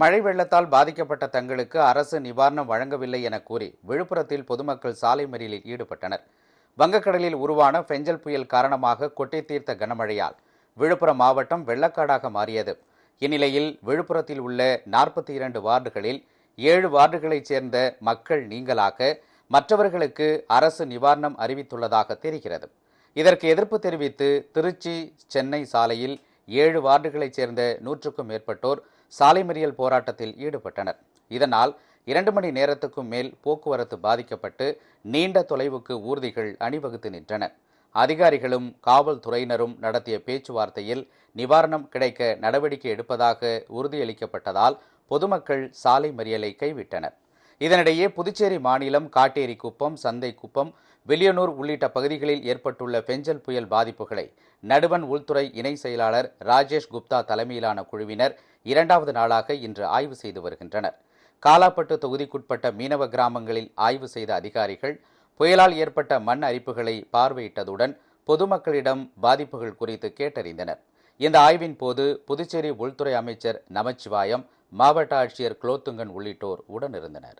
மழை வெள்ளத்தால் பாதிக்கப்பட்ட தங்களுக்கு அரசு நிவாரணம் வழங்கவில்லை என கூறி விழுப்புரத்தில் பொதுமக்கள் சாலை மறியலில் ஈடுபட்டனர். வங்கக்கடலில் உருவான பெஞ்சல் புயல் காரணமாக கொட்டை தீர்த்த கனமழையால் விழுப்புரம் மாவட்டம் வெள்ளக்காடாக மாறியது. இந்நிலையில் விழுப்புரத்தில் உள்ள நாற்பத்தி இரண்டு வார்டுகளில் ஏழு வார்டுகளைச் சேர்ந்த மக்கள் நீங்களாக மற்றவர்களுக்கு அரசு நிவாரணம் அறிவித்துள்ளதாக தெரிகிறது. இதற்கு எதிர்ப்பு தெரிவித்து திருச்சி சென்னை சாலையில் ஏழு வார்டுகளைச் சேர்ந்த நூற்றுக்கும் மேற்பட்டோர் சாலை மறியல் போராட்டத்தில் ஈடுபட்டனர். இதனால் இரண்டு மணி நேரத்துக்கும் மேல் போக்குவரத்து பாதிக்கப்பட்டு நீண்ட தொலைவுக்கு ஊர்திகள் அணிவகுத்து நின்றன. அதிகாரிகளும் காவல்துறையினரும் நடத்திய பேச்சுவார்த்தையில் நிவாரணம் கிடைக்க நடவடிக்கை எடுப்பதாக உறுதியளிக்கப்பட்டதால் பொதுமக்கள் சாலை மறியலை கைவிட்டனர். இதனிடையே புதுச்சேரி மாநிலம் காட்டேரி குப்பம் சந்தை குப்பம் வில்லியனூர் உள்ளிட்ட பகுதிகளில் ஏற்பட்டுள்ள பெஞ்சல் புயல் பாதிப்புகளை நடுவன் உள்துறை இணை செயலாளர் ராஜேஷ் குப்தா தலைமையிலான குழுவினர் இரண்டாவது நாளாக இன்று ஆய்வு செய்து வருகின்றனர். காலாப்பட்டு தொகுதிக்குட்பட்ட மீனவ கிராமங்களில் ஆய்வு செய்த அதிகாரிகள் புயலால் ஏற்பட்ட மண் அரிப்புகளை பார்வையிட்டதுடன் பொதுமக்களிடம் பாதிப்புகள் குறித்து கேட்டறிந்தனர். இந்த ஆய்வின் போது புதுச்சேரி உள்துறை அமைச்சர் நமச்சிவாயம் மாவட்ட ஆட்சியர் குலோத்துங்கன் உள்ளிட்டோர் உடனிருந்தனர்.